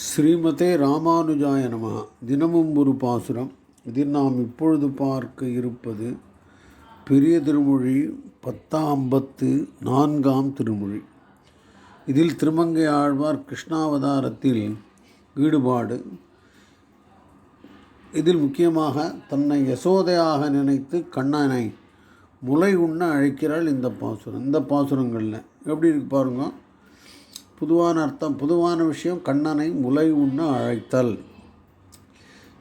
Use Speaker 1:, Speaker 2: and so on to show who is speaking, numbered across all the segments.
Speaker 1: ஸ்ரீமதே ராமானுஜாய நம. தினமும் ஒரு பாசுரம். இதில் நாம் இப்பொழுது பார்க்க இருப்பது பெரிய திருமொழி பத்தாம்பத்து நான்காம் திருமொழி. இதில் திருமங்கை ஆழ்வார் கிருஷ்ணாவதாரத்தில் ஈடுபாடு. இதில் முக்கியமாக தன்னை யசோதையாக நினைத்து கண்ணனை முளை உண்ண அழைக்கிறாள் இந்த பாசுரம். இந்த பாசுரங்களில். எப்படி இருக்கு பாருங்கள் பொதுவான அர்த்தம் பொதுவான விஷயம் கண்ணனை முலை உண்ண அழைத்தல்.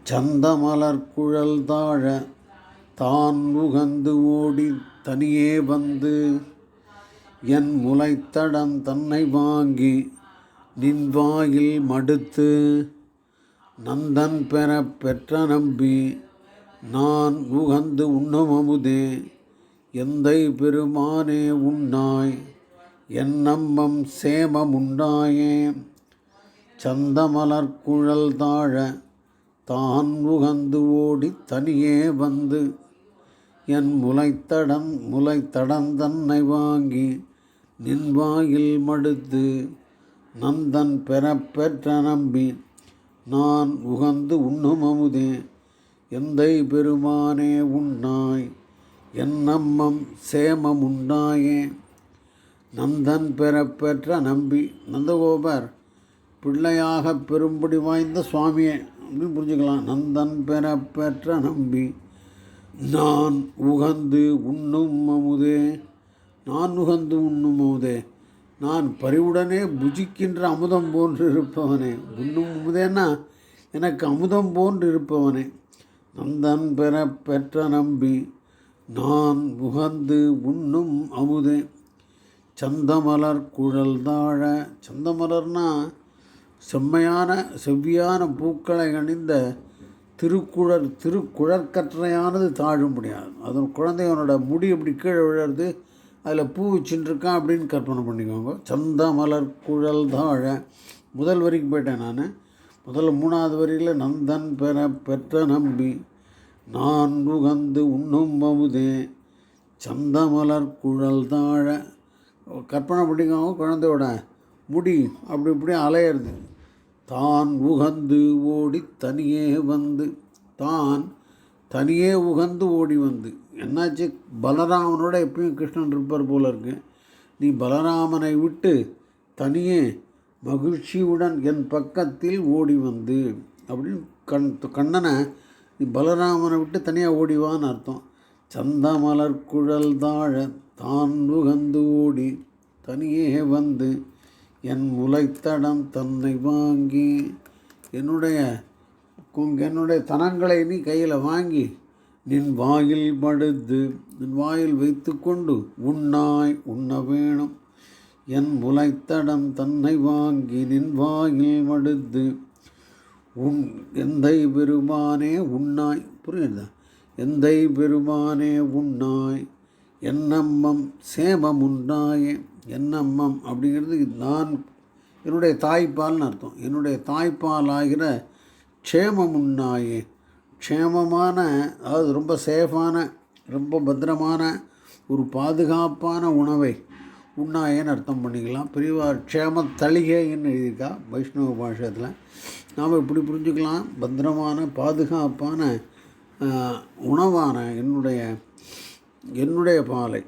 Speaker 1: சந்தமலர் குழல் தாழ தான் உகந்து ஓடி தனியே வந்து என் முளைத்தடம் தன்னை வாங்கி நின்வாயில் மடுத்து நந்தன் பெற பெற்ற நம்பி நான் உகந்து உண்ணும் அமுதே எந்தை பெருமானே உண்ணாய். என் நம்பம் சேமமுண்டாயே. சந்தமலர் குழல் தாழ தான் உகந்து ஓடி தனியே வந்து என் முளைத்தடம் முளைத்தடம் தன்னை வாங்கி நின்வாயில் மடுத்து நந்தன் பெற பெற்ற நம்பி நான் உகந்து உண்ணும் அமுதே. எந்தை பெருமானே உண்ணாய் என் நம்மம் சேமமுண்டாயே. நந்தன் பெற பெற்ற நம்பி நந்தகோபர் பிள்ளையாக பெரும்படி வாய்ந்த சுவாமியை. அப்படின்னு புரிஞ்சுக்கலாம். நந்தன் பெற பெற்ற நம்பி நான் உகந்து உண்ணும் அமுதே. நான் உகந்து உண்ணும் அமுதே. நான் பரிவுடனே புஜிக்கின்ற அமுதம் போன்று இருப்பவனே உண்ணும் அமுதேன்னா எனக்கு அமுதம் போன்று இருப்பவனே நந்தன் பெற பெற்ற நம்பி நான் உகந்து உண்ணும் அமுதே. சந்தமலர் குழல் தாழ. சந்தமலர்னா செம்மையான செவ்வியான பூக்களை அணிந்த திருக்குழல் திருக்குழற்கற்றையானது தாழும் முடியாது. அது முடி இப்படி கீழே விழுறது அதில் பூ வச்சுட்டுருக்கான் அப்படின்னு கற்பனை பண்ணிக்கோங்க. சந்தமலர் குழல் தாழ. முதல் வரைக்கும் போயிட்டேன் நான். முதல் மூணாவது வரியில் நந்தன் பெற பெற்ற நம்பி நான் உகந்து உண்ணும் அமுதே சந்தமலர் குழல் தாழ. கற்பனை பண்ணிக்கோங்க குழந்தையோட. முடி அப்படி இப்படி அலையிறது. தான் உகந்து ஓடி தனியே வந்து தான் தனியே உகந்து ஓடி வந்து. என்னாச்சு? பலராமனோட எப்பயும் கிருஷ்ணன் இருப்பார் போல இருக்கு. நீ பலராமனை விட்டு தனியே மகிழ்ச்சியுடன் என் பக்கத்தில் ஓடி வந்து. அப்படின்னு கண் கண்ணனை நீ பலராமனை விட்டு தனியாக ஓடிவான்னு அர்த்தம். சந்தமலர் குழல் தாழ தான் உகந்து ஓடி தனியே வந்து என் முளைத்தடம் தன்னை வாங்கி என்னுடைய குங் என்னுடைய தனங்களை நீ கையில் வாங்கி நின் வாயில் படுத்து நின் வாயில் வைத்து கொண்டு உண்ணாய் உண்ண வேணும். என் முளைத்தடம் தன்னை வாங்கி நின் வாயில் மடுத்து உன் எந்தை பெருமானே உண்ணாய். புரியுதா? எந்தை பெருமானே உண்ணாய். என்னம்மம் சேமம் உண்டாயே என்னம்மம் அப்படிங்கிறது நான் என்னுடைய தாய்ப்பால்னு அர்த்தம். என்னுடைய தாய்ப்பால் ஆகிற க்ஷேமம் உண்டாயே. க்ஷேமமான அதாவது ரொம்ப சேஃபான ரொம்ப பத்திரமான ஒரு பாதுகாப்பான உணவை உண்ணாயேன்னு அர்த்தம் பண்ணிக்கலாம். பெரியவார் க்ஷேம தளிகைன்னு எழுதியிருக்கா வைஷ்ணவ பாஷத்தில் நாம் இப்படி புரிஞ்சுக்கலாம். பத்திரமான பாதுகாப்பான உணவான என்னுடைய என்னுடைய பாலை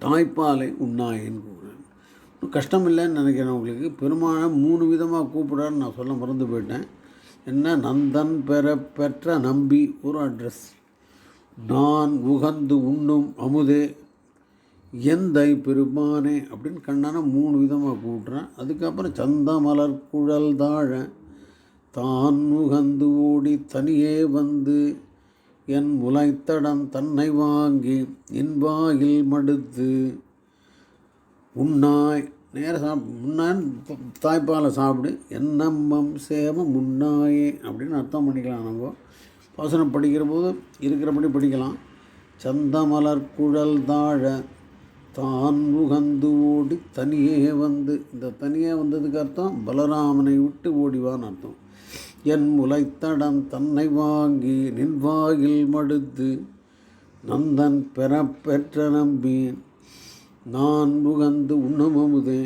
Speaker 1: தாய்ப்பாலை உண்ணாயின்னு கூப்பிடுறேன் கஷ்டம் இல்லைன்னு நினைக்கிறேன் உங்களுக்கு. பெருமான மூணு விதமாக கூப்பிடான்னு நான் சொல்ல மறந்து போயிட்டேன். என்ன? நந்தன் பெற பெற்ற நம்பி ஒரு அட்ரஸ் நான் உகந்து உண்ணும் அமுதே எந்தை பெருமானே அப்படின்னு கண்ணான மூணு விதமாக கூப்பிட்றேன். அதுக்கப்புறம் சந்தமலர் குழல் தாழ தான் உகந்து ஓடி தனியே வந்து என் உலைத்தடம் தன்னை வாங்கி இன்பாயில் மடுத்து உண்ணாய் நேர சாப் உண்ணான் தாய்ப்பாலை சாப்பிடு என்னம்மம் சேமம் உண்ணாயே அப்படின்னு அர்த்தம் பண்ணிக்கலாம் நம்ம. வசனம் படிக்கிற போது இருக்கிறபடி படிக்கலாம். சந்தமலர் குழல் தாழ தான் உகந்து ஓடி தனியே வந்து இந்த தனியே வந்ததுக்கு அர்த்தம் பலராமனை விட்டு ஓடிவான்னு அர்த்தம். என் முளைத்தடம் தன்னை வாங்கி நின்வாயில் மடுத்து நந்தன் பெற பெற்ற நம்பி நான் முகந்து உண்ணமமுதே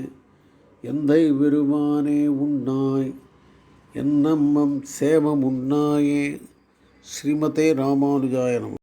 Speaker 1: எந்தை விருவானே உண்ணாய் என்னம்மம் சேவம் உண்ணாயே. ஸ்ரீமதே ராமானுஜாயனம்.